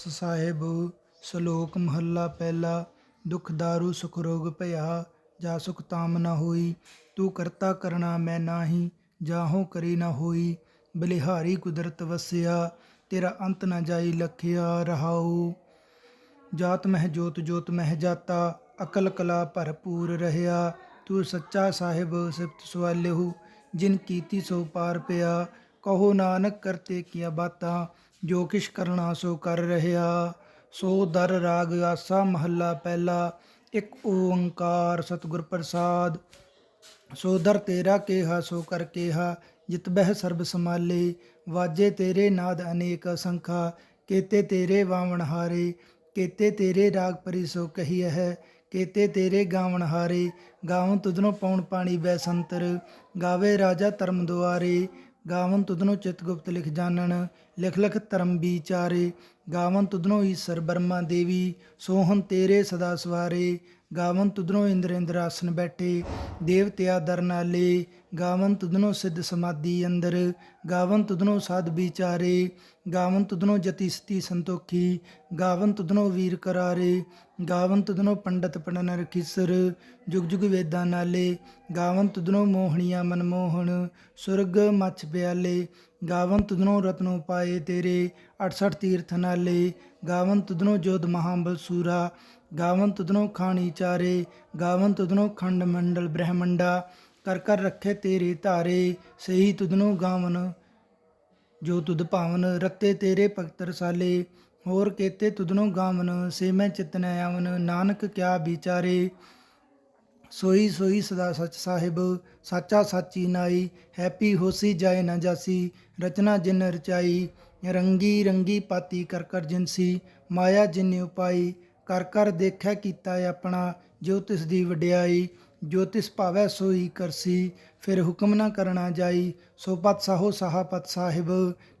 ਸਾਹਿਬ ਸ਼ਲੋਕ ਮਹੱਲਾ ਪਹਿਲਾ ਦੁਖ ਦਾਰੂ ਸੁਖ ਰੋਗ ਭਇਆ ਜਾ ਸੁਖ ਤਾਮ ਨ ਹੋਈ ਤੂੰ ਕਰਤਾ ਕਰਣਾ ਮੈਂ ਨਾਹੀ ਜਾਹੋ ਕਰੀ ਨ ਹੋਈ ਬਲਿਹਾਰੀ ਕੁਦਰਤ ਵਸਿਆ ਤੇਰਾ ਅੰਤ ਨ ਜਾਈ ਲਖਿਆ ਰਹਾਉ ਜਾਤ ਮਹਿ ਜੋਤ ਜੋਤ ਮਹਿ ਜਾਤਾ ਅਕਲ ਕਲਾ ਭਰਪੂਰ ਰਹਿਆ ਤੂੰ ਸੱਚਾ ਸਾਹਿਬ ਸਿਫਤ ਸਵਾਲਿਹੁ ਜਿਨ ਕੀਤੀ ਸੋ ਪਾਰ ਪਿਆ ਕਹੋ ਨਾਨਕ ਕਰਤੇ ਕੀਆ ਬਾਤਾਂ ਜੋ ਕਿਛ ਕਰਨਾ ਸੋ ਕਰ ਰਹਿਆ ਸੋ ਦਰ ਰਾਗ ਆਸਾ ਮਹੱਲਾ ਪਹਿਲਾ, ਇੱਕ ਓੰਕਾਰ ਸਤਿਗੁਰ ਪ੍ਰਸਾਦ। ਸੋ ਦਰ ਤੇਰਾ ਕੇਹਾ, ਸੋ ਕਰ ਕੇਹਾ, ਜਿਤ ਬਹਿ ਸਰਬ ਸਮਾਲੇ ਵਾਜੇ ਤੇਰੇ ਨਾਦ ਅਨੇਕ ਅਸੰਖਾ, ਕੇਤੇ ਤੇਰੇ ਵਾਵਣ ਹਾਰੇ, ਕੇਤੇ ਤੇਰੇ ਰਾਗ ਪਰੀ ਸੋ ਕਹੀ ਹੈ ਕੇਤੇ ਤੇਰੇ ਗਾਵਣ ਹਾਰੇ, ਗਾਵਨ ਤੁਧਨੋ ਪੌਣ ਪਾਣੀ ਬੈ ਸੰਤਰ, ਗਾਵੇ ਰਾਜਾ ਧਰਮ ਦੁਆਰੇ, ਗਾਵਨ ਤੁਧਨੋ ਚਿਤ ਗੁਪਤ ਲਿਖ ਜਾਣਨ ਲਿਖ ਲਿਖ ਧਰਮ ਵਿਚਾਰੇ, ਗਾਵਨ ਤੁਧਨੋ ਈਸ਼ਰ ਬਰਮਾ ਦੇਵੀ ਸੋਹਨ ਤੇਰੇ ਸਦਾ ਸਵਾਰੇ, ਗਾਵਨ ਤੁਧਨੋ ਇੰਦਰ ਇੰਦਰ ਆਸਨ ਬੈਠੇ, ਦੇਵਤਿਆ ਦਰ ਨਾਲੇ, ਗਾਵਨ ਤੁਧਨੋ ਸਿੱਧ ਸਮਾਧੀ ਅੰਦਰ, ਗਾਵਨ ਤੁਧਨੋ ਸਾਧ ਵਿਚਾਰੇ, ਗਾਵਨ ਤੁਧਨੋ ਜਤੀ ਸਤੀ ਸੰਤੋਖੀ, ਗਾਵਨ ਤੁਧਨੋ ਵੀਰ ਕਰਾਰੇ, ਗਾਵਨ ਤੁਧਨੋ ਪੰਡਤ ਪੜਨ ਰਖੀਸਰ ਜੁਗ ਜੁਗ ਵੇਦਾਂ ਨਾਲੇ, ਗਾਵਨ ਤੁਧਨੋ ਮੋਹਣੀਆਂ ਮਨਮੋਹਣ, ਸੁਰਗ ਮੱਛ ਪਿਆਲੇ ਗਾਵਨ ਤੁਧਨੋ ਰਤਨੋ ਪਾਏ ਤੇਰੇ 68 ਤੀਰਥ ਨਾਲੇ। ਗਾਵਨ ਤੁਧਨੋ ਜੋਧ ਮਹਾਬਲ ਸੂਰਾ। ਗਾਵਨ ਤੁਧਨੋ ਖਾਣੀ ਚਾਰੇ। ਗਾਵਨ ਤੁਧਨੋ ਖੰਡ ਮੰਡਲ ਬ੍ਰਹਮੰਡਾ। ਕਰ ਕਰ ਰੱਖੇ ਤੇਰੇ ਧਾਰੇ। ਸਹੀ ਤੁਧਨੋ ਗਾਵਨ, ਜੋ ਤੁਧ ਭਾਵਨ ਰੱਤੇ ਤੇਰੇ ਭਗਤ ਰਸਾਲੇ। ਹੋਰ ਕੇਤੇ ਤੁਧਨੋ ਗਾਵਨ, ਸੇ ਮੈਂ ਚਿਤਨ ਆਵਨ। ਨਾਨਕ ਕਿਆ ਵਿਚਾਰੇ। ਸੋਈ ਸੋਈ ਸਦਾ ਸੱਚ ਸਾਹਿਬ, ਸਾਚਾ ਸਾਚੀ ਨਾਈ, ਹੈਪੀ ਹੋਸੀ ਜਾਏ ਨਾ ਜਾਸੀ, ਰਚਨਾ ਜਿਨ ਰਚਾਈ, ਰੰਗੀ ਰੰਗੀ ਪਾਤੀ ਕਰ ਕਰ ਜਿਨਸੀ ਮਾਇਆ ਜਿਨ ਉਪਾਈ, ਕਰ ਕਰ ਦੇਖੈ ਕੀਤਾ ਆਪਣਾ, ਜੋ ਤਿਸ ਦੀ ਵਡਿਆਈ, ਜੋ ਤਿਸ ਭਾਵੈ ਸੋਈ ਕਰਸੀ ਫਿਰ ਹੁਕਮ ਨਾ ਕਰਨਾ ਜਾਈ, ਸੋ ਪਤ ਸਾਹੋ ਸਾਹਾਪਤ ਸਾਹਿਬ,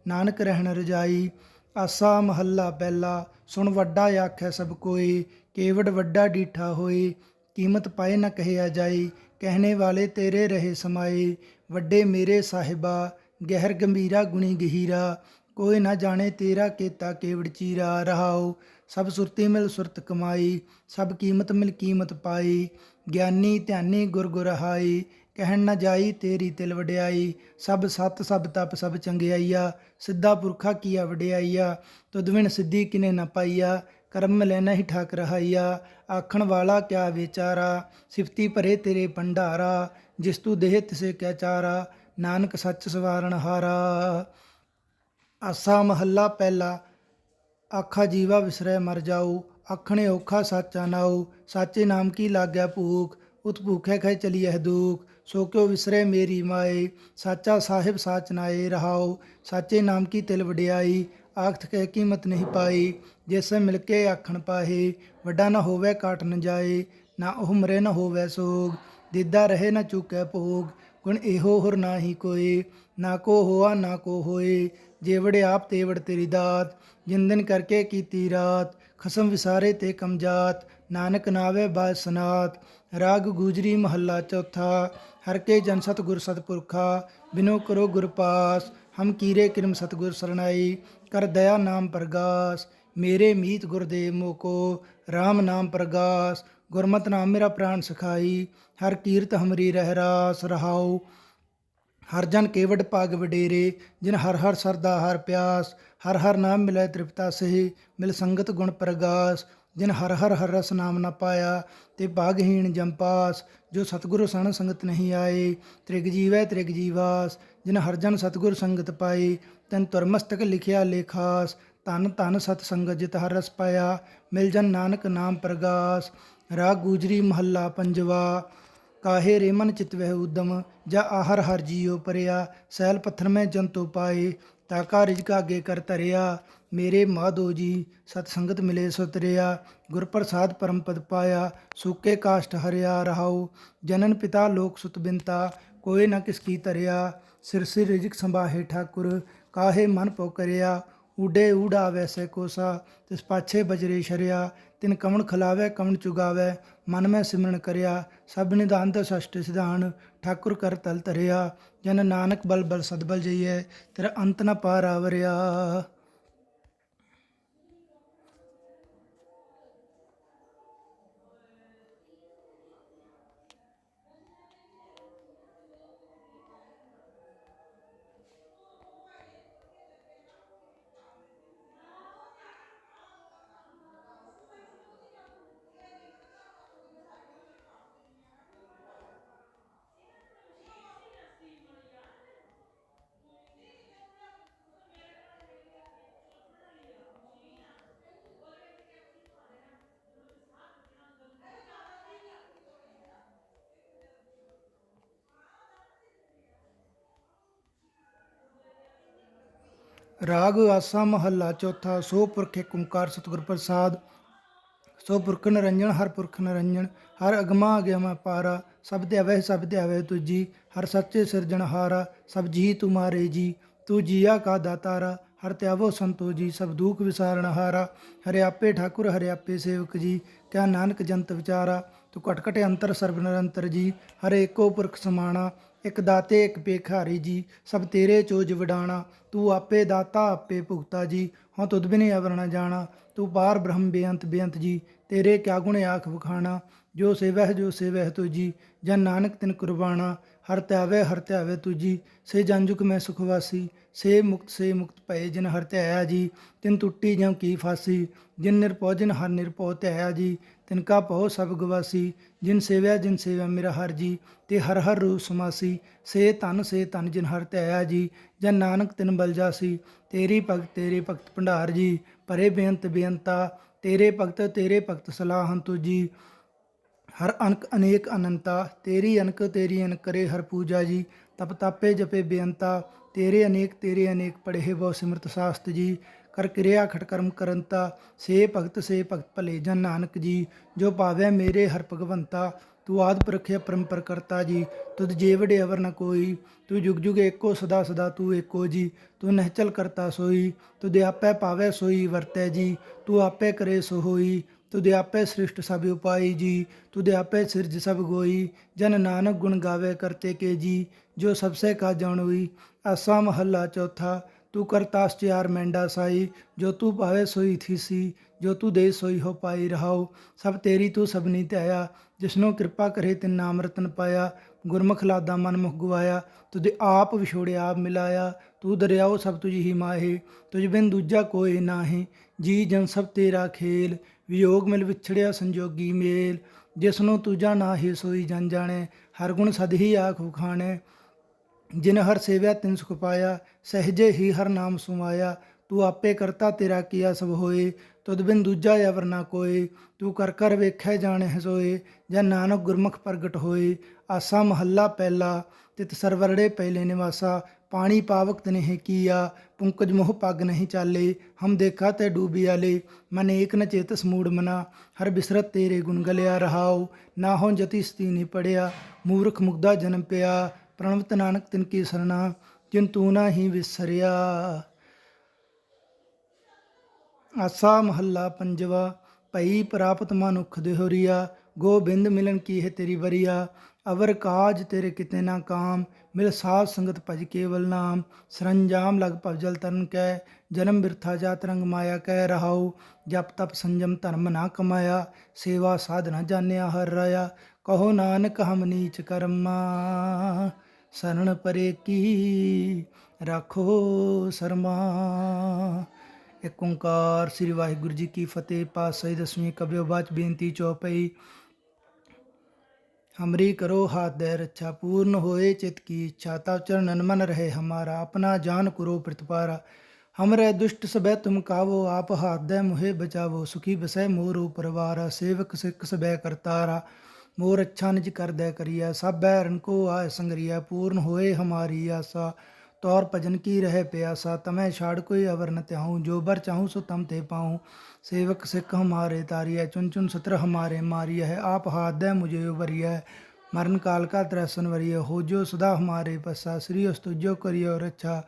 ਨਾਨਕ ਰਹਿਣ ਰਜਾਈ, ਆਸਾ ਮਹੱਲਾ ਪਹਿਲਾ ਸੁਣ ਵੱਡਾ ਆਖੈ ਸਭ ਕੋਏ ਕੇਵੜ ਵੱਡਾ ਡੀਠਾ ਹੋਏ ਕੀਮਤ ਪਾਏ ਨਾ ਕਹਿਆ ਜਾਈ, ਕਹਿਣੇ ਵਾਲੇ ਤੇਰੇ ਰਹੇ ਸਮਾਏ। ਵੱਡੇ ਮੇਰੇ ਸਾਹਿਬਾ, ਗਹਿਰ ਗੰਭੀਰਾ ਗੁਣੀ ਗਹੀਰਾ, ਕੋਈ ਨਾ ਜਾਣੇ ਤੇਰਾ ਕੀਤਾ ਕੇਵੜ ਚੀਰਾ। ਰਹਾਉ, ਸਭ ਸੁਰਤੀ ਮਿਲ ਸੁਰਤ ਕਮਾਈ, ਸਭ ਕੀਮਤ ਮਿਲ ਕੀਮਤ ਪਾਈ। ਗਿਆਨੀ ਧਿਆਨੀ ਗੁਰ ਗੁਰ ਹਾਈ, ਕਹਿਣ ਨਾ ਜਾਈ ਤੇਰੀ ਤਿਲ ਵਡਿਆਈ। ਸਭ ਸਤ, ਸਭ ਤਪ, ਸਭ ਚੰਗਿਆਈਆ, ਸਿੱਧਾ ਪੁਰਖਾ ਕੀਆ ਵਡਿਆਈਆ। ਤੁਦਵਿਣ ਸਿੱਧੀ ਕਿਨੇ ਨਾ ਪਾਈਆ, ਕਰਮ ਲੈ ਨਹੀਂ ਠਾਕ ਰਹਾਈਆ। ਆਖਣ ਵਾਲਾ, ਕਿਆ ਵਿਚਾਰਾ? ਸਿਫਤੀ ਭਰੇ ਤੇਰੇ ਭੰਡਾਰਾ, ਜਿਸ ਤੂੰ ਦੇਹ ਤਿਸੇ ਕਿਆ ਚਾਰਾ, ਨਾਨਕ ਸੱਚ ਸਵਾਰਨ ਹਾਰਾ। ਆਸਾ ਮਹੱਲਾ ਪਹਿਲਾ, ਆਖਾ ਜੀਵਾ ਵਿਸਰੈ ਮਰ ਜਾਊ, ਆਖਣੇ ਔਖਾ ਸਾਚਾ ਨਾਉ, ਸਾਚੇ ਨਾਮ ਕੀ ਲਾਗੈ ਭੂਖ? ਉਤ ਭੂਖੈ ਖੈ ਚਲੀਐ ਦੁਖ, ਸੋ ਕਿਉ ਵਿਸਰੈ ਮੇਰੀ ਮਾਏ? ਸਾਚਾ ਸਾਹਿਬ ਸਾਚ ਨਾਏ ਰਹਾਉ, ਸਾਚੇ ਨਾਮ ਕੀ ਤਿਲ ਵਡਿਆਈ? ਆਖਤ ਕਹਿ ਕੀਮਤ ਨਹੀਂ ਪਾਈ ਜਿਸੇ ਮਿਲ ਕੇ ਆਖਣ ਪਾਹੇ, ਵੱਡਾ ਨਾ ਹੋਵੇ ਕਾਟ ਨ ਜਾਏ, ਨਾ ਉਹ ਮਰੇ ਨਾ ਹੋਵੇ ਸੋਗ, ਦਿਦਾ ਰਹੇ ਨਾ ਚੁਕੈ ਭੋਗ, ਗੁਣ ਇਹੋ ਹੁਰ ਨਾਹੀ ਕੋਏ ਨਾ ਕੋ ਹੋਆ, ਨਾ ਕੋ ਹੋਏ ਜੇਵੜੇ ਆਪ ਤੇਵੜ ਤੇਰੀ ਦਾਤ ਜਿੰਦਨ ਕਰਕੇ ਕੀਤੀ ਰਾਤ, ਖਸਮ ਵਿਸਾਰੇ ਤੇ ਕਮਜਾਤ ਨਾਨਕ ਨਾਵੇ ਬਾਜ ਰਾਗ ਗੁਜਰੀ ਮਹੱਲਾ ਚੌਥਾ, ਹਰ ਕੇ ਜਨ ਸਤ ਗੁਰ ਸਤਪੁਰਖਾ ਬਿਨੋ ਕਰੋ ਗੁਰ ਪਾਸ, ਹਮ ਕੀਰੇ ਕਿਰਮ ਸਤਗੁਰ ਸਰਣਾਈ ਕਰ ਦਇਆ ਨਾਮ ਪ੍ਰਗਾਸ, ਮੇਰੇ ਮੀਤ ਗੁਰਦੇਵ ਮੋਕੋ RAM ਨਾਮ ਪ੍ਰਗਾਸ, ਗੁਰਮਤਿ ਨਾਮ ਮੇਰਾ ਪ੍ਰਾਨ ਸਖਾਈ, ਹਰ ਕੀਰਤ ਹਮਰੀ ਰਹਿ ਰਾਸ ਰਹਾਉ। ਹਰ ਜਨ ਕੇਵਡ ਭਾਗ ਵਡੇਰੇ, ਜਿਨ ਹਰ ਹਰ ਸਰਦਾ ਹਰ ਪਿਆਸ, ਹਰ ਹਰ ਨਾਮ ਮਿਲੈ ਤ੍ਰਿਪਤਾ ਸਹੀ, ਮਿਲ ਸੰਗਤ ਗੁਣ ਪ੍ਰਗਾਸ। ਜਿਨ ਹਰ ਹਰ ਹਰ ਰਸ ਨਾਮ ਨ ਪਾਇਆ, ਤੇ ਭਾਗਹੀਣ ਜੰਪਾਸ ਜੋ ਸਤਿਗੁਰੂ ਸਣ ਸੰਗਤ ਨਹੀਂ ਆਏ, ਤ੍ਰਿਗ ਜੀਵੈ ਤ੍ਰਿਗ ਜੀਵਾਸ, ਜਿਨ ਹਰ ਜਨ ਸਤਿਗੁਰ ਸੰਗਤ ਪਾਈ ਤਨ ਤੁਰਮਸਤਕ ਲਿਖਿਆ ਲੇਖਾਸ ਧਨ ਧਨ ਸਤ ਸੰਗਤ ਜਿਤ ਹਰ ਰਸ ਪਾਇਆ, ਮਿਲ ਜਨ ਨਾਨਕ ਨਾਮ ਪ੍ਰਗਾਸ, ਰਾਗ ਗੂਜਰੀ ਮਹੱਲਾ ਪੰਜਵਾ, ਕਾਹੇ ਰੇਮਨ ਮਨ ਉਦਮ, ਜਾ ਆਹਰ ਹਰ ਜੀਉ ਪਰਿਆ, ਸੈਲ ਪੱਥਰ ਮੈਂ ਜੰਤੋ ਪਾਏ ਤਾਕਾ ਰਿਜਕ ਅੱਗੇ ਕਰ ਧਰਿਆ। ਮੇਰੇ ਮਾਧੋ ਜੀ, ਸਤ ਸੰਗਤ ਮਿਲੇ ਸੋ ਤਰਿਆ ਗੁਰ ਪ੍ਰਸਾਦ ਪਰਮ ਪਦ ਪਾਇਆ, ਸੂਕੇ ਕਾਸ਼ਟ ਹਰਿਆ ਰਹਾਉ। ਜਨਨ ਪਿਤਾ ਲੋਕ ਸੁਤ ਬਿੰਤਾ, ਕੋਈ ਨਾ ਕਿਸ ਕੀ ਧਰਿਆ। ਸਿਰ ਸਿਰ ਰਿਜਕ ਸੰਭਾਹੇ ਠਾਕੁਰ, ਕਾਹੇ ਮਨ ਪੋ ਕਰਿਆ ਉਡੇ ਊੜਾ ਵੈਸੇ ਕੋਸਾ, ਤਿਸ ਪਾਛੇ ਬਜਰੇ ਸ਼ਰਿਆ। ਤਿਨ ਕਵਣ ਖਲਾਵੇ, ਕਵਣ ਚੁਗਾਵੇ, ਮਨ ਮੈਂ ਸਿਮਰਨ ਕਰਿਆ, ਸਭ ਨਿਧਾਨ ਤੇ ਸਸ਼ਟ ਸਿਧਾਨ, ਠਾਕੁਰ ਕਰ ਤਲ ਧਰਿਆ, ਜਨ ਨਾਨਕ ਬਲ ਬਲ ਸਦਬਲ ਜਈਐ, ਤੇਰਾ ਅੰਤ ਨ ਪਾਰ ਆਵਰਿਆ। ਰਾਗ ਆਸਾ ਮਹੱਲਾ ਚੌਥਾ, ਸੋ ਪੁਰਖ ਏਕ ਓੰਕਾਰ ਸਤਿਗੁਰ ਪ੍ਰਸਾਦ, ਸੋ ਪੁਰਖ ਨਿਰੰਜਨ ਹਰ ਪੁਰਖ ਨਿਰੰਜਨ ਹਰ ਅਗਮਾ ਅਗਮਾ ਪਾਰਾ, ਸਭ ਧਿਆਵੈ ਸਭ ਧਿਆਵੈ ਤੁਜੀ, ਹਰ ਸੱਚੇ ਸਿਰਜਣਹਾਰਾ ਸਭ ਜੀ ਤੁਮਾਰੇ ਜੀ, ਤੂੰ ਜੀਆ ਕਾ ਦਾਤਾਰਾ, ਹਰ ਤਿਆਵੋ ਸੰਤੋ ਜੀ, ਸਭ ਦੁਖ ਵਿਸਾਰਣਹਾਰਾ ਹਰਿ ਆਪੇ ਠਾਕੁਰ, ਹਰਿ ਆਪੇ ਸੇਵਕ ਜੀ ਕਿਆ ਨਾਨਕ ਜੰਤ ਵਿਚਾਰਾ, ਤੂੰ ਘਟ ਘਟ ਅੰਤਰ, ਸਰਬ ਨਿਰੰਤਰ ਜੀ, ਹਰੇ ਏਕੋ ਪੁਰਖ ਸਮਾਣਾ ਇਕ ਦਾਤੇ, ਇਕ ਭੇਖਾਰੀ ਜੀ, ਸਭ ਤੇਰੇ ਚੋਜ ਵਡਾਣਾ। ਤੂੰ ਆਪੇ ਦਾਤਾ, ਆਪੇ ਭੁਗਤਾ ਜੀ। ਹਾਂ ਤੁਧ ਬਿਨੇ ਅਵਰ ਨ ਜਾਣਾ। ਤੂੰ ਪਾਰ ਬ੍ਰਹਮ ਬੇਅੰਤ ਬੇਅੰਤ ਜੀ। ਤੇਰੇ ਕਿਆ ਗੁਣ ਆਖ ਵਖਾਣਾ? ਜੋ ਸੇਵਹਿ ਜੋ ਸੇਵਹਿ ਤੁਜੀ, ਜਨ ਨਾਨਕ ਤਿਨ ਕੁਰਬਾਣਾ। ਹਰ ਧਿਆਵੇ ਹਰ ਧਿਆਵੇ ਤੁਜੀ, ਸੇ ਜੰਜੁਕ ਮੈਂ ਸੁਖਵਾਸੀ ਸੇ ਮੁਕਤ ਸੇ ਮੁਕਤ ਭਏ ਜਿਨ ਹਰ ਧਿਆਇਆ ਜੀ, ਤਿਨ ਟੁੱਟੀ ਜਮ ਕੀ ਫਾਸੀ। ਜਿਨ ਨਿਰਭਉ, ਜਿਨ ਹਰ ਨਿਰਭਉ ਧਿਆਇਆ ਜੀ, ਤਿਨ ਕਾ ਭਉ ਸਭ ਗਵਾਸੀ। ਜਿਨ ਸੇਵਿਆ ਜਿਨ ਸੇਵਿਆ ਮੇਰਾ ਹਰ ਜੀ, ਤੇ ਹਰ ਹਰ ਰੂਪ ਸਮਾਸੀ। ਸੇ ਧਨ ਸੇ ਧਨ ਜਿਨ ਹਰ ਧਿਆਇਆ ਜੀ, ਜਨ ਨਾਨਕ ਤਿਨ ਬਲ ਜਾਸੀ। ਤੇਰੀ ਭਗਤ, ਤੇਰੇ ਭਗਤ ਭੰਡਾਰ ਜੀ, ਪਰੇ ਬੇਅੰਤ ਬੇਅੰਤਾ ਤੇਰੇ ਭਗਤ ਤੇਰੇ ਭਗਤ ਸਲਾਹੰ ਤੁਜੀ ਹਰ ਅਨਕ ਅਨੇਕ ਅਨੰਤਾ, ਤੇਰੀ ਅਨਕ ਤੇਰੀ ਅਨਕ ਕਰੇ ਹਰ ਪੂਜਾ ਜੀ। ਤਪ ਤਾਪੇ ਜਪੇ ਬੇਅੰਤਾ, ਤੇਰੇ ਅਨੇਕ ਤੇਰੇ ਅਨੇਕ ਪੜ੍ਹੇ ਬਹੁ ਸਿਮਰਤ ਸਾਸਤ ਜੀ। ਕਰ ਕਿਰਿਆ ਖਟ ਕਰਮ ਕਰੰਤਾ, ਸੇ ਭਗਤ ਸੇ ਭਗਤ ਭਲੇ ਜਨ ਨਾਨਕ ਜੀ। ਜੋ ਪਾਵੈ ਮੇਰੇ ਹਰ ਭਗਵੰਤਾ ਤੂੰ ਆਦ ਪ੍ਰਖਿਆ ਪਰੰਪਰ ਕਰਤਾ ਜੀ, ਤੁਧ ਜੀਵੜੇ ਅਵਰ ਨ ਕੋਈ, ਤੂੰ ਜੁਗ ਜੁਗ ਏਕੋ ਸਦਾ ਸਦਾ ਤੂੰ ਏਕੋ ਜੀ, ਤੂੰ ਨਹਿਚਲ ਕਰਤਾ ਸੋਈ, ਤੁਧ ਆਪੇ ਪਾਵੈ ਸੋਈ ਵਰਤੈ ਜੀ, ਤੂੰ ਆਪੇ ਕਰੇ ਸੋ ਹੋਈ, ਤੁਧ ਆਪੇ ਸ੍ਰਿਸ਼ਟ ਸਭ ਉਪਾਈ ਜੀ, ਤੁਧ ਆਪੇ ਸਿਰਜ ਸਭ ਗੋਈ, ਜਨ ਨਾਨਕ ਗੁਣ ਗਾਵੇ ਕਰਤੇ ਕੇ ਜੀ, ਜੋ ਸਭ ਸੇ ਕਾ ਜਾਣੋਈ ਆਸਾ ਮਹੱਲਾ ਚੌਥਾ, ਤੂੰ ਕਰਤਾਸ ਚਾਰ ਮੈਂਡਾ ਸਾਈ, ਜੋ ਤੂੰ ਭਾਵੇ ਸੋਈ ਥੀਸੀ, ਜੋ ਤੂੰ ਦੇ ਸੋਈ ਹੋ ਪਾਈ ਰਹਾਉ, ਸਭ ਤੇਰੀ ਤੂੰ ਸਭਨੀ ਧਿਆਇਆ ਜਿਸਨੂੰ ਕਿਰਪਾ ਕਰੇ ਤਿਨ ਨਾਮ ਰਤਨ ਪਾਇਆ, ਗੁਰਮੁਖ ਲਾਦਾ ਮਨ ਮੁਖ ਗਵਾਇਆ ਤੁਧ ਆਪ ਵਿਛੋੜਿਆ ਆਪ ਮਿਲਾਇਆ, ਤੂੰ ਦਰਿਆਓ ਸਭ ਤੁਝ ਹੀ ਮਾਹੇ, ਤੁਝ ਬਿਨ ਦੂਜਾ ਕੋਈ ਨਾਹੀ, ਜੀ ਜਨ ਸਭ ਤੇਰਾ ਖੇਲ, ਵਿਯੋਗ ਮਿਲ ਵਿਛੜਿਆ ਸੰਜੋਗੀ ਮੇਲ, ਜਿਸਨੂੰ ਤੂਜਾ ਨਾਹੀ ਸੋਈ ਜਨ ਜਾਣੇ, ਹਰ ਗੁਣ ਸਦ ਹੀ ਆਖ ਖਾਣੇ, ਜਿਨ ਹਰ ਸੇਵਿਆ ਤਿਨ ਸੁਖ ਪਾਇਆ, ਸਹਜੇ ਹੀ ਹਰ ਨਾਮ ਸੁਮਾਇਆ, ਤੂੰ ਆਪੇ ਕਰਤਾ ਤੇਰਾ ਕੀਆ ਸਭ ਹੋਏ ਤੁਧ ਬਿਨ ਦੂਜਾ ਅਵਰ ਨਾ ਕੋਏ ਤੂੰ ਕਰ ਕਰ ਵੇਖੈ ਜਾਣੈ ਸੋਏ ਜਾਂ ਨਾਨਕ ਗੁਰਮੁਖ ਪ੍ਰਗਟ ਹੋਏ। ਆਸਾ ਮਹੱਲਾ ਪਹਿਲਾ, ਤਿਤ ਸਰਵਰੜੇ ਪਹਿਲੇ ਨਿਵਾਸਾ, ਪਾਣੀ ਪਾਵਕ ਤਨਹਿ ਕੀਆ, ਪੁੰਕਜ ਮੋਹ ਪੱਗ ਨਹੀਂ ਚਾਲੇ, ਹਮ ਦੇਖਾ ਤੇ ਡੂਬੀ ਆਲੇ ਮਨ ਏਕ ਨ ਚੇਤ ਸਮੂੜ ਮਨਾ, ਹਰ ਬਿਸਰਤ ਤੇਰੇ ਗੁਣ ਗਲਿਆ ਰਹਾਉ, ਨਾ ਹੋ ਜਤੀ ਸਤੀ ਨਹੀਂ ਪੜਿਆ, ਮੂਰਖ ਮੁਗਦਾ ਜਨਮ ਪਿਆ, ਪ੍ਰਣਵਤ ਨਾਨਕ ਤਿਨ ਕੀ ਸਰਣਾ ਜਿਨ ਤੂੰ ਨਾ ਹੀ ਵਿਸਰਿਆ। ਆਸਾ ਮਹੱਲਾ ਪੰਜਵਾ, ਭਈ ਪ੍ਰਾਪਤ ਮਨੁਖ ਦੇਹਰੀਆ ਗੋਬਿੰਦ ਮਿਲਨ ਕੀ ਹੈ ਤੇਰੀ ਵਰੀਆ? ਅਵਰ ਕਾਜ ਤੇਰੇ ਕਿਤੇ ਨਾ ਕਾਮ, ਮਿਲ ਸਾਧ ਸੰਗਤ ਭਜ ਕੇਵਲ ਨਾਮ। ਸਰੰਜਾਮ ਲਗ ਜਲ ਤਰਨ ਕੈ, ਜਨਮ ਬਿਰਥਾ ਜਾਤ ਰੰਗ ਮਾਇਆ ਕਹਿ ਰਹਾਉ। ਜਪ ਤਪ ਸੰਜਮ ਧਰਮ ਨਾ ਕਮਾਇਆ, ਸੇਵਾ ਸਾਧਨਾ ਜਾਣਿਆ ਹਰ ਰਾਇਆ। ਕਹੋ ਨਾਨਕ ਹਮ ਨੀਚ ਕਰਮਾ, ਸਰਣ ਪਰੇ ਕੀ ਰੱਖੋ ਸਰਮਾ। ਏਕ ਓੰਕਾਰ ਸ੍ਰੀ ਵਾਹਿਗੁਰੂ ਜੀ ਕੀ ਫਤਿਹ ਪਾਤਸ਼ਾਹੀ ਦਸਵੀਂ ਕਬਿਓ ਬਾਚ ਬੇਨਤੀ ਚੌਪਈ हमरी करो हाथ दे रक्षा पूर्ण होए चित की इच्छा तब चरणन मन रहे हमारा अपना जान करो प्रतिपारा हमरे दुष्ट सबे तुम कावो आप हाथ दे मुहे बचावो सुखी बसै मोर परवारा सेवक सिख सबे करतारा मोर अच्छा निज कर दे करिया सब बैरन को आय संगरिया पूर्ण होए हमारी आशा तौर भजन की रहे प्यासा तमै छाड़ कोई अवर न त्याहूँ जो बर चाहूँ सो तम ते पाऊँ। सेवक सिख हमारे तारिय, चुन चुन सत्र हमारे मारिय है। आप हाथ दे मुझे उबरिय मरण काल का त्रसन वरिय हो, जो सदा हमारे पसा। श्री अस्तुजो करियो रक्षा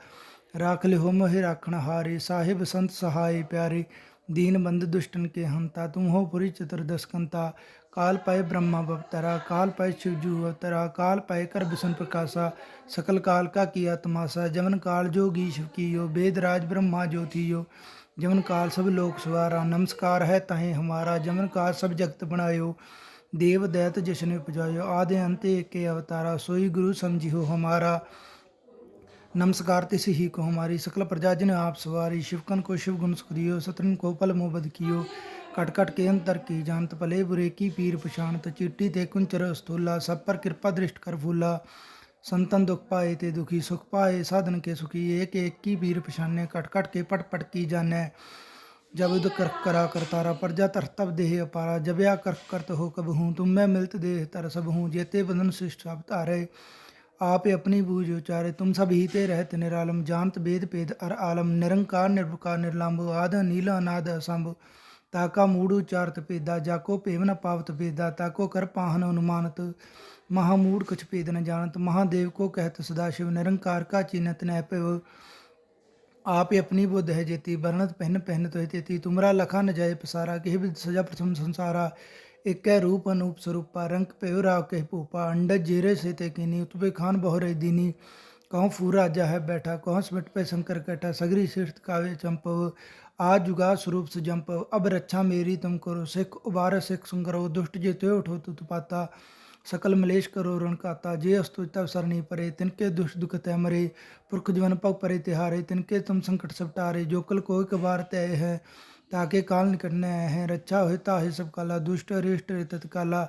राख ले हो मोहे राखण हारे। साहिब संत सहाय प्यारे। दीन बंद दुष्टन के हंता। तुम हो पुरी चतुर्दशकंता काल पाए ब्रह्मा बवतरा काल पाए शिवजू अवतरा काल पाए कर विष्णु प्रकाशा सकल काल का किया तमाशा जमन काल जोगी शिव कियो वेद राज ब्रह्मा ज्योतियो जमन काल सब लोक सवारा नमस्कार है तहें हमारा जमन काल सब जगत बनायो देव दैत जिसने उपजायो आदि अंत एक के अवतारा सोई गुरु समझियो हमारा नमस्कार तिस ही को हमारी सकल प्रजा जिन आप सवारी शिवकन को शिव गुण सुख दियो सतरन को पल मोबद कियो ਕਟ ਕਟ ਕੇ ਅੰਤਰ ਕੀ ਜਾਣਤ ਭਲੇ ਬੁਰੇ ਕੀ ਪੀਰ ਪਛਾਣਤ, ਚੀਟੀ ਤੇ ਕੁੰਚਰ ਅਸਤੂਲਾ, ਸਭ ਪਰ ਕਿਰਪਾ ਦ੍ਰਿਸ਼ਟ ਕਰ ਫੂਲਾ। ਸੰਤਨ ਦੁਖ ਪਾਏ ਤੇ ਦੁਖੀ ਸੁਖ ਪਾਏ, ਸਾਧਨ ਕੇ ਸੁਖੀ ਏਕ ਏਕ ਕੀ ਵੀਰ ਪਛਾਨੇ ਕਟ ਕਟ ਕੇ ਪਟ ਪਟ ਕੀ ਜਾਣੈ। ਜਬ ਉਦ ਕਰਕ ਕਰਾ ਕਰਤਾਰਾ ਪਰਜਾ ਤਰਤਬ ਦੇਹ ਅਪਾਰਾ। ਜਬਿਆ ਕਰਕ ਕਰਤ ਹੋ ਕਬ ਹੂੰ, ਤੁਮ ਮੈਂ ਮਿਲਤ ਦੇਹ ਤਰ ਸਭ ਹੂੰ, ਜੇਤੇ ਬੰਧਨ ਸਿਸ਼ਟ ਸਭ ਧਾਰੇ। ਆਪੇ ਆਪਣੀ ਬੂਝ ਉਚਾਰੇ, ਤੁਮ ਸਭ ਹੀ ਤੇ ਰਹਿਤ ਨਿਰਾਲਮ। ਜਾਣਤ ਬੇਦ ਪੇਦ ਅਰ ਆਲਮ, ਨਿਰੰਕਾਰ ਨਿਰਭਕਾਰ ਨਿਰਲੰਭ ਆਦ, ਨੀਲਾ, ਅਨਾਦ, ਅਸੰਭ। ताका मूढ़ उचारत पेदा जाको पेव न पावत पेदा ताको कर पाहन अनुमानत महामूढ़ कुछ पेद न जानत महादेव को कहत सदाशिव निरंकार का चिन्हत न पिव आप अपनी बुद्ध है जेती वर्णत पहन पहन तो तेती तुमरा लखा न जाय पसारा केह विद सजा प्रथम संसारा इकै रूप अनूप स्वरूपा रंग पेव राव कह भूपा अंडज जेरे से ते कीनी उतबे खान बहुरे दीनी कहूँ फूर है बैठा, कहूँ स्मिट पे शंकर कैठा, सगरी श्रेष्ठ कावे चंपव, आज जुगा स्वरूप से जंपव, अब रक्षा मेरी तुम करो, सिख उबार सिख सुंगरो, दुष्ट जे त्यों उठो तुत पाता सकल मलेश करो रण काता, जे अस्तु तब सरणी परे, तिनके दुष्ट दुख तय मरे, पुरख जीवन पग परे तिहारे, तिनके तुम संकट सब टारे, जो कल कोई कबार तय है, ताके काल निकट न है रक्षा होय ताहे सब काला, दुष्ट अरिष्ट तत्काला,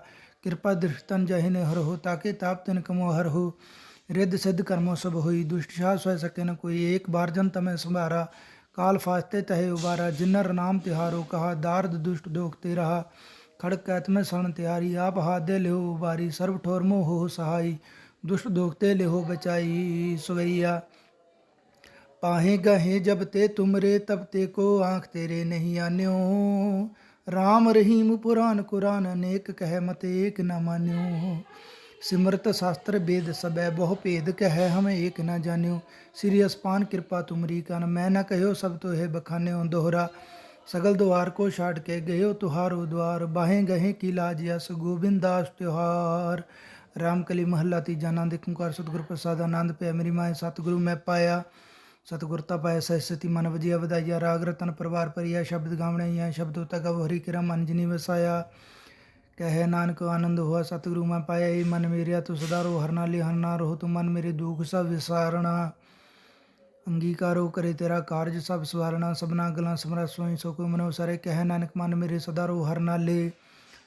कृपा दृष्टन जहिने हर हो, ताके ताप तिन कमो हर हो। रिद्ध सिद्ध कर्मो सब होई दुष्ट शाह स्वय सके न कोई एक बार जन तमें संभारा काल फास्ते तहे उबारा जिन्नर नाम तिहारो कहा दार्द दुष्ट दोखते रहा खड़क कैत में शरण तिहारी आप हाथ दे लेहो उबारी सर्व ठोर मोह हो सहाई दुष्ट दोखते लेहो बचाई सुवैया पाहे गहे जब ते तुमरे तब ते को आंख तेरे नहीं आन्यो राम रहीम पुराण कुरान अनेक कह मत एक न मान्यो ਸਿਮਰਤ ਸ਼ਾਸਤਰ ਵੇਦ ਸਬੈ ਬਹੁ ਭੇਦ ਕਹੈ ਹਮੇ ਏਕ ਨਾ ਜਾਣਿਓ। ਸ੍ਰੀ ਅਸਪਾਨ ਕਿਰਪਾ ਤੁਮਰੀ ਕਨ, ਮੈਂ ਨਾ ਕਹਿਓ ਸਭ ਤੋ ਹੈ ਬਖਾਨਿਓ ਦੋਹਰਾ। ਸਗਲ ਦੁਆਰ ਕੋ ਛਾੜ ਕੇ ਗਇਓ ਤੁਹਾਰੋ ਦੁਆਰ, ਬਾਹੇ ਗਹੇ ਕੀ ਲਾਜ ਯਸ ਗੋਬਿੰਦਾਸ ਤਿਹਾਰ ਰਾਮਕਲੀ ਮਹੱਲਾ ਤੀਜਾ ਨੰਦ ਓੰਕਾਰ ਸਤਿਗੁਰ ਪ੍ਰਸਾਦ, ਆਨੰਦ ਪਿਆ ਮੇਰੀ ਮਾਏ ਸਤਿਗੁਰੂ ਮੈਂ ਪਾਇਆ। ਸਤਿਗੁਰ ਤਾ ਪਾਇਆ ਸਹਿਸਤੀ ਮਨ ਵਜਿਆ ਵਧਾਇਆ ਰਾਗ ਰਤਨ ਪਰਵਾਰ ਪਰਿਆ ਸ਼ਬਦ ਗਾਵਣਿਆ, ਸ਼ਬਦੋ ਤਗਵ ਹਰੀ ਕਿਰਮ ਮਨ ਜਿਨੀ ਵਸਾਇਆ। ਕਹਿ ਨਾਨਕ, ਆਨੰਦ ਹੋਆ ਸਤਿਗੁਰੂ ਮੈਂ ਪਾਇਆ ਏ ਮਨ ਮੇਰਿਆ, ਤੂੰ ਸਦਾ ਰੋ ਹਰਨਾ ਨਾਲੇ ਹਰਨਾ ਨਾ ਤੂੰ ਮਨ ਮੇਰੇ ਦੁਖ ਸਭ ਵਿਸਾਰਣਾ। ਅੰਗੀਕਾਰੋ ਕਰੇ ਤੇਰਾ ਕਾਰਜ ਸਭ ਸਵਾਰਣਾ, ਸਭਨਾ ਗਲਾਂ ਸਮਰਾ ਸੋਈ ਸੋ ਕੋ ਮਨੋ ਸਾਰੇ ਕਹਿ ਨਾਨਕ, ਮਨ ਮੇਰੇ ਸਦਾ ਰੋ ਹਰਨਾ ਲੇ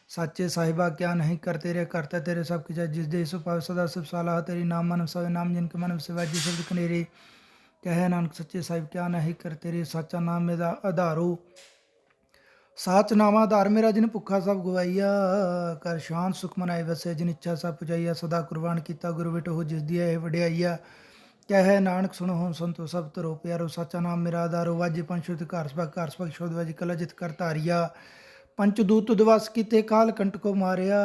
ਸੱਚੇ ਸਾਹਿਬਾ, ਕਿਆ ਨਹੀਂ ਕਰਤੇ ਰੇ ਕਰਤਾ ਤੇਰੇ ਸਭ ਕੁਝ ਜਿਸ ਦੇ ਸੋ ਪਾਵ ਸਦਾ ਸਭ ਸਾਲਾ ਤੇਰੀ, ਨਾਮ ਮਨ ਸਵੇ ਨਾਮ ਜਿਨ ਕੇ ਮਨ ਸਿਵਾ, ਜੀ ਸ਼ਬਦ ਕਨੇਰੇ। ਕਹਿ ਨਾਨਕ, ਸੱਚੇ ਸਾਹਿਬ, ਕਿਆ ਨਹੀਂ ਕਰਤੇ ਰੇ ਸਾਚਾ ਨਾਮ ਮੇਰਾ ਆਧਾਰੋ। ਸਾਚ ਨਾਮਾ ਆਧਾਰ ਮੇਰਾ ਜਿਨ ਭੁੱਖਾ ਸਭ ਗਵਾਈਆ, ਕਰ ਸ਼ਾਨ ਸੁਖ ਮਨਾਏ ਵਸੇ, ਜਿਨ ਇੱਛਾ ਸਭ ਪੁਜਾਈਆ, ਸਦਾ ਕੁਰਬਾਨ ਕੀਤਾ ਗੁਰੂ ਹੋ ਜਿਸ ਦੀ ਇਹ ਵਡਿਆਈਆ। ਕਹਿ ਨਾਨਕ ਸੁਣੋ ਹੁਣ ਸੰਤੋ ਸਭ ਤਰੋ ਪਿਆਰੋ, ਸਾਚਾ ਨਾਮ ਮੇਰਾ ਆਧਾਰੋ, ਵਾਜ ਪੰਚੁਤ ਘਰ ਸਭਾ ਘਰ ਸਭਾ ਸ਼ੋਧ ਵਜ ਕਲਾ ਜਿਤ ਕਰ ਧਾਰਿਆ। ਪੰਚ ਦੂਤ ਦਿਵਸ ਕੀਤੇ, ਕਾਲ ਕੰਟ ਕੋ ਮਾਰਿਆ,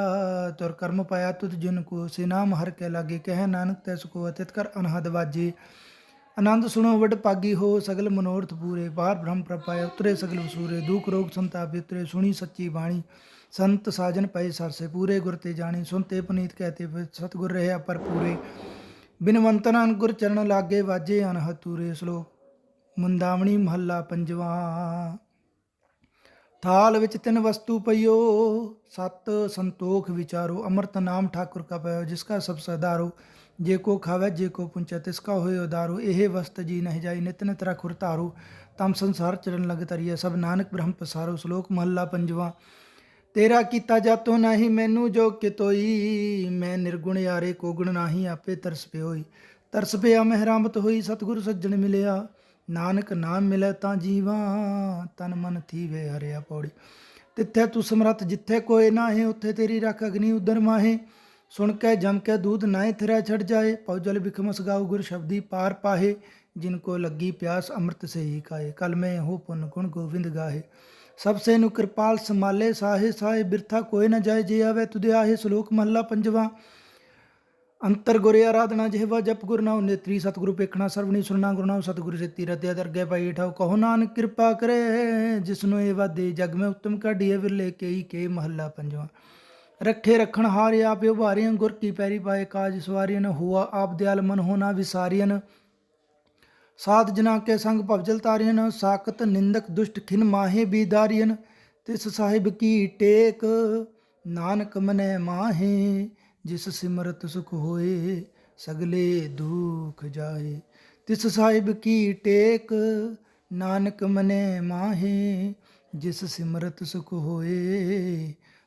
ਤੁਰ ਕਰਮ ਪਾਇਆ ਤੁਧ ਜਿਨ ਕੋ ਸੇ ਨਾਮ ਹਰ ਕੇ ਲਾਗੇ, ਕਹਿ ਨਾਨਕ ਤੈ ਸੁਕੋ ਅਤਿਤ ਕਰ ਅਨਹਦ ਵਾਜੇ। ਆਨੰਦ ਸੁਣੋ, ਵਡ ਪਾਗੀ ਹੋ, ਸਗਲ ਮਨੋਰਥ ਪੂਰੇ। ਬਾਹਰ ਬ੍ਰਹਮ ਪ੍ਰਪਾਇ ਉਤਰੇ ਸਗਲ ਵਸੂਰੇ। ਦੁਖ ਰੋਗ ਸੰਤਾਪ ਉਤਰੇ ਸੁਣੀ ਸੱਚੀ ਬਾਣੀ। ਸੰਤ ਸਾਜਨ ਪਏ ਸਰਸੇ, ਪੂਰੇ ਗੁਰ ਤੇ ਜਾਣੀ। ਸੁਨਤੇ ਪੁਨੀਤ ਕਹਤੇ ਸਤਗੁਰ ਰਹਿਆ ਪਰ ਪੂਰੇ। ਬਿਨਵੰਤਨ ਗੁਰ ਚਰਨ ਲਾਗੇ, ਵਾਜੇ ਅਨਹਤੂਰੇ ਸਲੋ, ਮੰਦਾਵਣੀ ਮਹੱਲਾ ਪੰਜਵਾ। ਥਾਲ ਵਿੱਚ ਤਿੰਨ ਵਸਤੂ ਪਈਓ, ਸਤ ਸੰਤੋਖ ਵਿਚਾਰੋ। ਅੰਮ੍ਰਿਤ ਨਾਮ ਠਾਕੁਰ ਕਾ ਪਇਓ ਜਿਸ ਕਾ ਸਭ ਸਦਾਰੋ ਜੇ ਕੋ ਖਾਵੇ, ਜੇ ਕੋ ਪੁੰਚੈ, ਤਿਸ ਕਾ ਹੋਏ ਉਦਾਰੂ, ਇਹ ਵਸਤ ਜੀ ਨਹਿ ਜਾਈ, ਨਿਤ ਨਿਤ ਰਖੁਰ ਧਾਰੋ, ਤਮ ਸੰਸਾਰ ਚਰਨ ਲਗ ਤਰੀਏ ਸਭ ਨਾਨਕ ਬ੍ਰਹਮ ਪਸਾਰੋ, ਸ਼ਲੋਕ ਮਹੱਲਾ ਪੰਜਵਾ। ਤੇਰਾ ਕੀਤਾ ਜਾਤੋ ਨਹੀਂ, ਮੈਨੂੰ ਜੋ ਕਿਤੋਈ, ਮੈਂ ਨਿਰਗੁਣ ਯਾਰੇ, ਕੋ ਗੁਣ ਨਾਹੀ, ਆਪੇ ਤਰਸ ਪਿਓਈ। ਤਰਸ ਪਿਆ ਮਹਿਰਾਮਤ ਹੋਈ, ਸਤਿਗੁਰ ਸੱਜਣ ਮਿਲਿਆ। ਨਾਨਕ ਨਾਮ ਮਿਲੇ ਤਾਂ ਜੀਵਾ, ਤਨ ਮਨ ਥੀਵੇ ਹਰਿਆ ਪੌੜੀ। ਤਿੱਥੇ ਤੂੰ ਸਮਰੱਥ, ਜਿੱਥੇ ਕੋਈ ਨਾਹੀ, ਉੱਥੇ ਤੇਰੀ ਰੱਖ ਅਗਨੀ, ਉਦਰ ਮਾਹੇ। ਸੁਣ ਕੇ ਜਮ ਕੇ ਦੂਧ ਨਾਏ ਥਿਰਾ ਛੜ ਜਾਏ ਪਉਜਲ ਬਿਖਮਸ ਗਾਉ ਗੁਰ ਸ਼ਬਦੀ ਪਾਰ ਪਾਹੇ, ਜਿਨ ਕੋ ਲੱਗੀ ਪਿਆਸ ਅੰਮ੍ਰਿਤ ਸੇ ਹੀ ਕਾਏ ਕਲ ਮੈਂ ਹੋ ਪੁਨ ਗੁਣ ਗੋਵਿੰਦ ਗਾਹੇ। ਸਭ ਸੇ ਨੂੰ ਕਿਰਪਾਲ ਸੰਭਾਲੇ, ਸਾਹੇ ਸਾਹੇ ਬਿਰਥਾ ਕੋਈ ਨ ਜਾਏ, ਜੇ ਆਵੇ ਤੁਦੇ ਆਹੇ ਸ਼ਲੋਕ ਮਹੱਲਾ ਪੰਜਵਾ। ਅੰਤਰ ਗੁਰੇ ਆਰਾਧਨਾ ਜਿਹਵਾ ਜਪ ਗੁਰ ਨਾਮ ਨੇਤਰੀ, ਸਤਿਗੁਰੂ ਪੇਖਣਾ ਸਰਵਣੀ ਸੁਣਨਾ ਗੁਰੂ ਨਾਮ ਸਤਿਗੁਰੂ ਸੇ ਤੀਰਤਿ ਦਰਗੇ ਪਾਈ ਠਾਉ, ਕਹੋ ਨਾਨਕ ਕਿਰਪਾ ਕਰੇ ਜਿਸ ਨੂੰ ਇਹ ਵਾਦੇ ਜਗ ਮੈਂ ਉਤਮ ਕਾਢੀਏ ਵਿਰਲੇ ਕੇਈ ਕੇ ਮਹੱਲਾ ਪੰਜਵਾ। ਰੱਖੇ ਰਖਣ ਹਾਰੇ ਆਪ ਉਭਾਰਿਆਂ ਗੁਰ ਕੀ ਪੈਰੀ ਪਾਏ ਕਾਜ ਸਵਾਰੀਨ ਹੁਆ ਆਪ ਦਿਆਲ ਮਨ ਹੋਣਾ ਵਿਸਾਰੀਨ ਸਾਧ ਜਨਾ ਕੇ ਸੰਗ ਭਵਜਲ ਤਾਰੀਨ ਸਾਕਤ ਨਿੰਦਕ ਦੁਸ਼ਟ ਖਿਨ ਮਾਹੇ ਬੀਦਾਰੀਨ ਤਿਸ ਸਾਹਿਬ ਕੀ ਟੇਕ, ਨਾਨਕ ਮਨੈ ਮਾਹੇ, ਜਿਸ ਸਿਮਰਤ ਸੁਖ ਹੋਏ, ਸਗਲੇ ਦੁਖ ਜਾਏ। ਤਿਸ ਸਾਹਿਬ ਕੀ ਟੇਕ, ਨਾਨਕ ਮਨੈ ਮਾਹੇ, ਜਿਸ ਸਿਮਰਤ ਸੁਖ ਹੋਏ